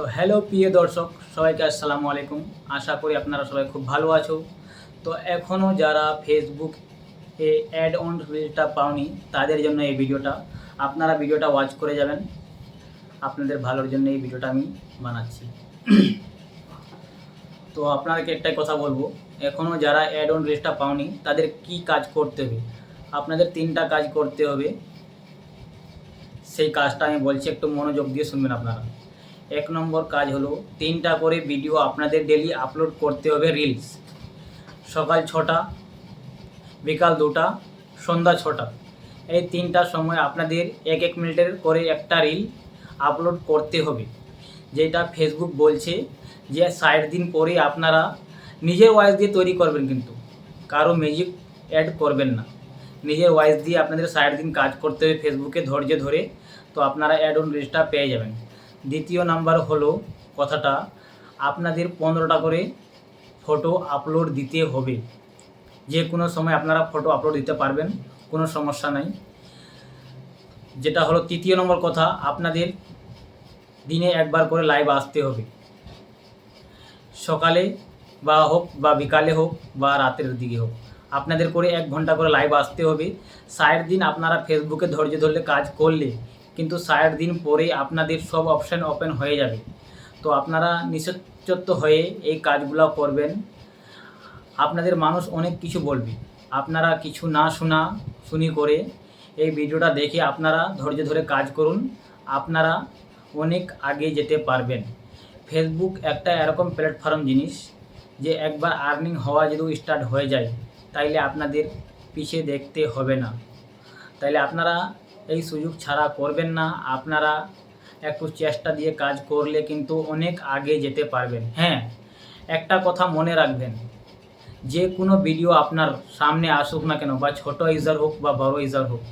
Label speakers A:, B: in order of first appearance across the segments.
A: তো হ্যালো প্রিয় দর্শক, সবাইকে আসসালামু আলাইকুম। আশা করি আপনারা সবাই খুব ভালো আছো। তো এখনও যারা ফেসবুক এ অ্যাড অন রিলটা পাওনি, তাদের জন্য এই ভিডিওটা। আপনারা ভিডিওটা ওয়াচ করে যাবেন। আপনাদের ভালোর জন্য এই ভিডিওটা আমি বানাচ্ছি। তো আপনাদেরকে একটাই কথা বলব এখনও যারা অ্যাড অন রিলসটা পাওনি, তাদের কি কাজ করতে হবে? আপনাদের তিনটা কাজ করতে হবে। সেই কাজটা আমি বলছি, একটু মনোযোগ দিয়ে শুনবেন আপনারা। এক নম্বর কাজ হলো তিনটা করে ভিডিও আপনাদের ডেলি আপলোড করতে হবে রিলস সকাল ছটা, বিকাল দুটা, সন্ধ্যা ছটা। এই তিনটার সময় আপনাদের এক এক মিনিটের করে একটা রিল আপলোড করতে হবে। যেটা ফেসবুক বলছে যে ষাট দিন পরে আপনারা নিজের ওয়াইস দিয়ে তৈরি করবেন কিন্তু। কারও মিউজিক অ্যাড করবেন না। নিজের ওয়াইস দিয়ে আপনাদের ষাট দিন কাজ করতে হবে ফেসবুকে ধৈর্য ধরে। তো আপনারা অ্যাড অন রিলসটা পেয়ে যাবেন। দ্বিতীয় নাম্বার হলো কথাটা, আপনাদের পনেরোটা করে ফটো আপলোড দিতে হবে। যে কোনো সময় আপনারা ফটো আপলোড দিতে পারবেন, কোনো সমস্যা নাই। যেটা হলো তৃতীয় নম্বর কথা, আপনাদের দিনে একবার করে লাইভ আসতে হবে। সকালে বা হোক বা বিকালে হোক বা রাতের দিকে হোক। আপনাদের করে এক ঘণ্টা করে লাইভ আসতে হবে। ষাট দিন আপনারা ফেসবুকে ধৈর্য ধরলে কাজ করলে কিন্তু ষাট দিন পরে আপনাদের সব অপশান ওপেন হয়ে যাবে। তো আপনারা নিশ্চত্ব হয়ে এই কাজগুলো করবেন। আপনাদের মানুষ অনেক কিছু বলবে। আপনারা কিছু না শোনা, শুনি করে এই ভিডিওটা দেখে আপনারা ধৈর্য ধরে কাজ করুন। আপনারা অনেক আগে যেতে পারবেন। ফেসবুক একটা এরকম প্ল্যাটফর্ম জিনিস যে একবার আর্নিং হওয়া যদি স্টার্ট হয়ে যায়, তাইলে আপনাদের পিছিয়ে দেখতে হবে না। তাইলে আপনারা এই সুযোগ ছাড়া করবেন না। আপনারা একটু চেষ্টা দিয়ে কাজ করলে কিন্তু অনেক আগে যেতে পারবেন। হ্যাঁ একটা কথা মনে রাখবেন। যে কোনো ভিডিও আপনার সামনে আসুক না কেন, বা ছোট ইজার হোক বা বড় ইউজার হোক,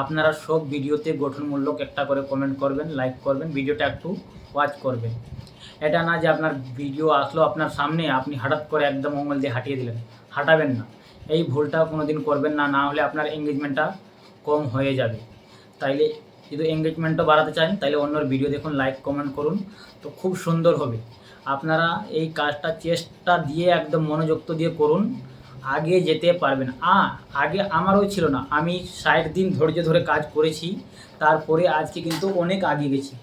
A: আপনারা সব ভিডিওতে গঠনমূলক একটা করে কমেন্ট করবেন লাইক করবেন ভিডিওটা একটু ওয়াচ করবেন। এটা না যে আপনার ভিডিও আসলো আপনার সামনে, আপনি হঠাৎ করে একদম মঙ্গল দিয়ে হাঁটিয়ে দিলেন। হাঁটাবেন না। এই ভুলটা কোনো দিন করবেন না না হলে আপনার এঙ্গেজমেন্টটা কম হয়ে যাবে। তাইলে যদি এঙ্গেজমেন্টও বাড়াতে চান তাহলে অন্যর ভিডিও দেখুন লাইক কমেন্ট করুন। তো খুব সুন্দর হবে। আপনারা এই কাজটা, চেষ্টা দিয়ে একদম মনোযুক্ত দিয়ে করুন। আগে যেতে পারবেন। আ, আগে আমারও ছিল না। আমি ষাট দিন ধৈর্য ধরে কাজ করেছি। তারপরে আজকে কিন্তু অনেক আগে গেছি।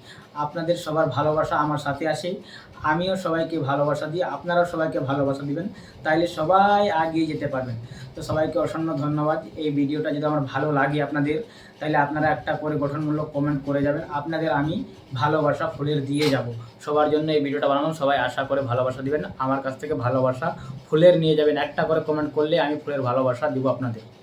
A: আপনাদের সবার ভালোবাসা আমার সাথে আসে। আমিও সবাইকে ভালোবাসা দিই, আপনারাও সবাইকে ভালোবাসা দিবেন, তাইলে সবাই আগিয়ে যেতে পারবেন। তো সবাইকে অসংখ্য ধন্যবাদ, এই ভিডিওটা যদি আমার ভালো লাগে আপনাদের তাহলে আপনারা একটা করে গঠনমূলক কমেন্ট করে যাবেন, আপনাদের আমি ভালোবাসা ফুলের দিয়ে যাব। সবার জন্য এই ভিডিওটা বানানো, সবাই আশা করে ভালোবাসা দিবেন, আমার কাছ থেকে ভালোবাসা ফুলের নিয়ে যাবেন, একটা করে কমেন্ট করলে আমি ফুলের ভালোবাসা দিব আপনাদের।